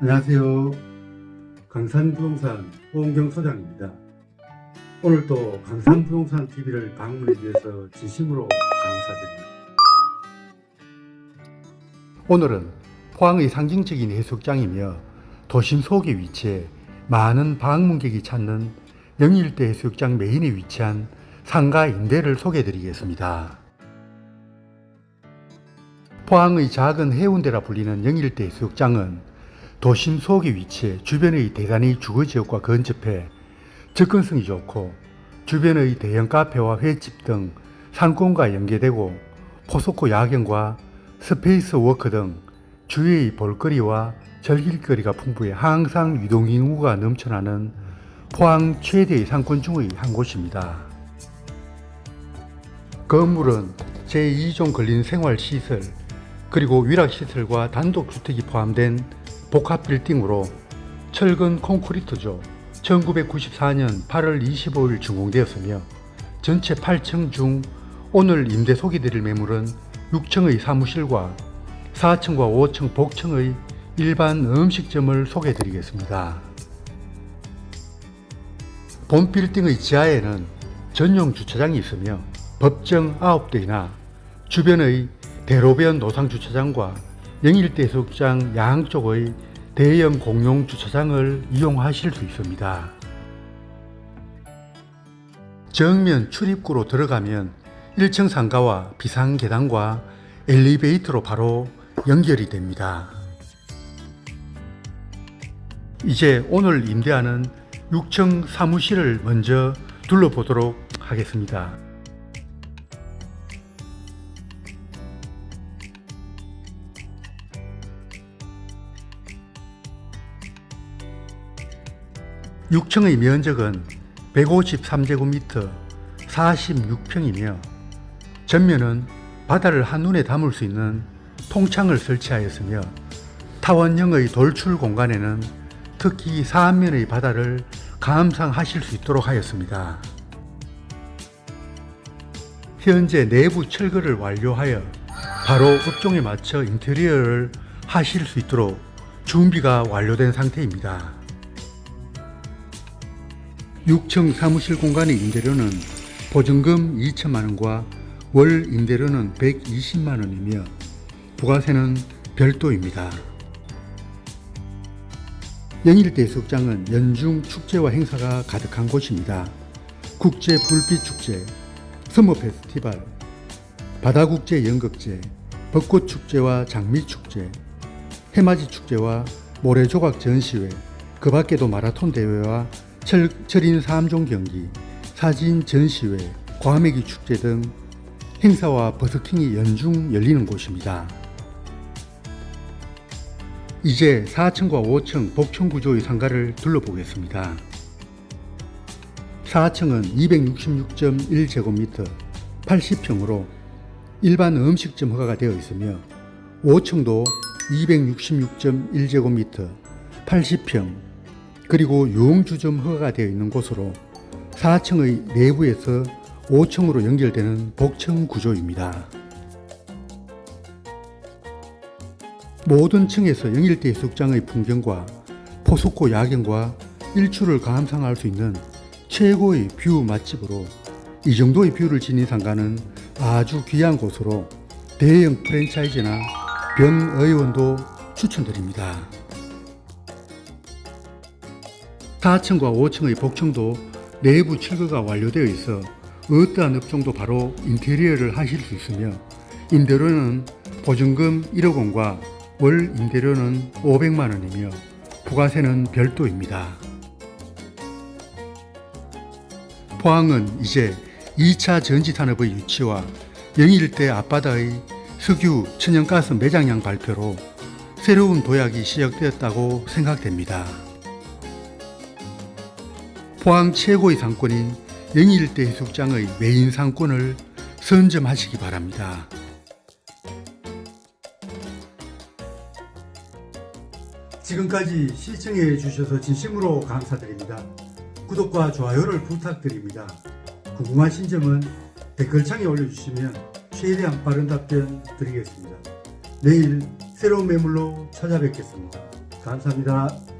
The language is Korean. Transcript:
안녕하세요. 강산부동산 호은경 소장입니다. 오늘도 강산부동산 TV를 방문해 주셔서 진심으로 감사드립니다. 오늘은 포항의 상징적인 해수욕장이며 도심 속에 위치해 많은 방문객이 찾는 영일대 해수욕장 메인에 위치한 상가 인대를 소개해 드리겠습니다. 포항의 작은 해운대라 불리는 영일대 해수욕장은 도심 속에 위치해 주변의 대단히 주거 지역과 근접해 접근성이 좋고 주변의 대형 카페와 횟집 등 상권과 연계되고 포스코 야경과 스페이스 워크 등 주위의 볼거리와 즐길거리가 풍부해 항상 유동인구가 넘쳐나는 포항 최대의 상권 중의 한 곳입니다. 건물은 제2종 걸린 생활시설 그리고 위락시설과 단독주택이 포함된 복합 빌딩으로 철근 콘크리트조 1994년 8월 25일 준공되었으며 전체 8층 중 오늘 임대 소개드릴 매물은 6층의 사무실과 4층과 5층 복층의 일반 음식점을 소개드리겠습니다. 본 빌딩의 지하에는 전용 주차장이 있으며 법정 9대이나 주변의 대로변 노상 주차장과 영일대 해수욕장 양쪽의 대형 공용 주차장을 이용하실 수 있습니다. 정면 출입구로 들어가면 1층 상가와 비상 계단과 엘리베이터로 바로 연결이 됩니다. 이제 오늘 임대하는 6층 사무실을 먼저 둘러보도록 하겠습니다. 육층의 면적은 153제곱미터 46평이며 전면은 바다를 한눈에 담을 수 있는 통창을 설치하였으며 타원형의 돌출 공간에는 특히 사안면의 바다를 감상하실 수 있도록 하였습니다. 현재 내부 철거를 완료하여 바로 업종에 맞춰 인테리어를 하실 수 있도록 준비가 완료된 상태입니다. 6층 사무실 공간의 임대료는 보증금 2천만 원과 월 임대료는 120만 원이며 부가세는 별도입니다. 영일대 해수욕장은 연중 축제와 행사가 가득한 곳입니다. 국제 불빛 축제, 서머 페스티벌, 바다국제 연극제, 벚꽃 축제와 장미 축제, 해맞이 축제와 모래조각 전시회, 그 밖에도 마라톤 대회와 철, 철인 3종 경기, 사진 전시회, 과메기 축제 등 행사와 버스킹이 연중 열리는 곳입니다. 이제 4층과 5층 복층 구조의 상가를 둘러보겠습니다. 4층은 266.1제곱미터 80평으로 일반 음식점 허가가 되어 있으며 5층도 266.1제곱미터 80평 그리고 유흥주점 허가가 되어 있는 곳으로 4층의 내부에서 5층으로 연결되는 복층 구조입니다. 모든 층에서 영일대 해수욕장의 풍경과 포스코 야경과 일출을 감상할 수 있는 최고의 뷰 맛집으로 이 정도의 뷰를 지닌 상가는 아주 귀한 곳으로 대형 프랜차이즈나 병의원도 추천드립니다. 4층과 5층의 복층도 내부 철거가 완료되어 있어 어떠한 업종도 바로 인테리어를 하실 수 있으며 임대료는 보증금 1억 원과 월 임대료는 500만 원이며 부가세는 별도입니다. 포항은 이제 2차 전지 산업의 유치와 영일대 앞바다의 석유 천연가스 매장량 발표로 새로운 도약이 시작되었다고 생각됩니다. 포항 최고의 상권인 영일대 해수욕장의 메인 상권을 선점하시기 바랍니다. 지금까지 시청해 주셔서 진심으로 감사드립니다. 구독과 좋아요를 부탁드립니다. 궁금하신 점은 댓글창에 올려주시면 최대한 빠른 답변 드리겠습니다. 내일 새로운 매물로 찾아뵙겠습니다. 감사합니다.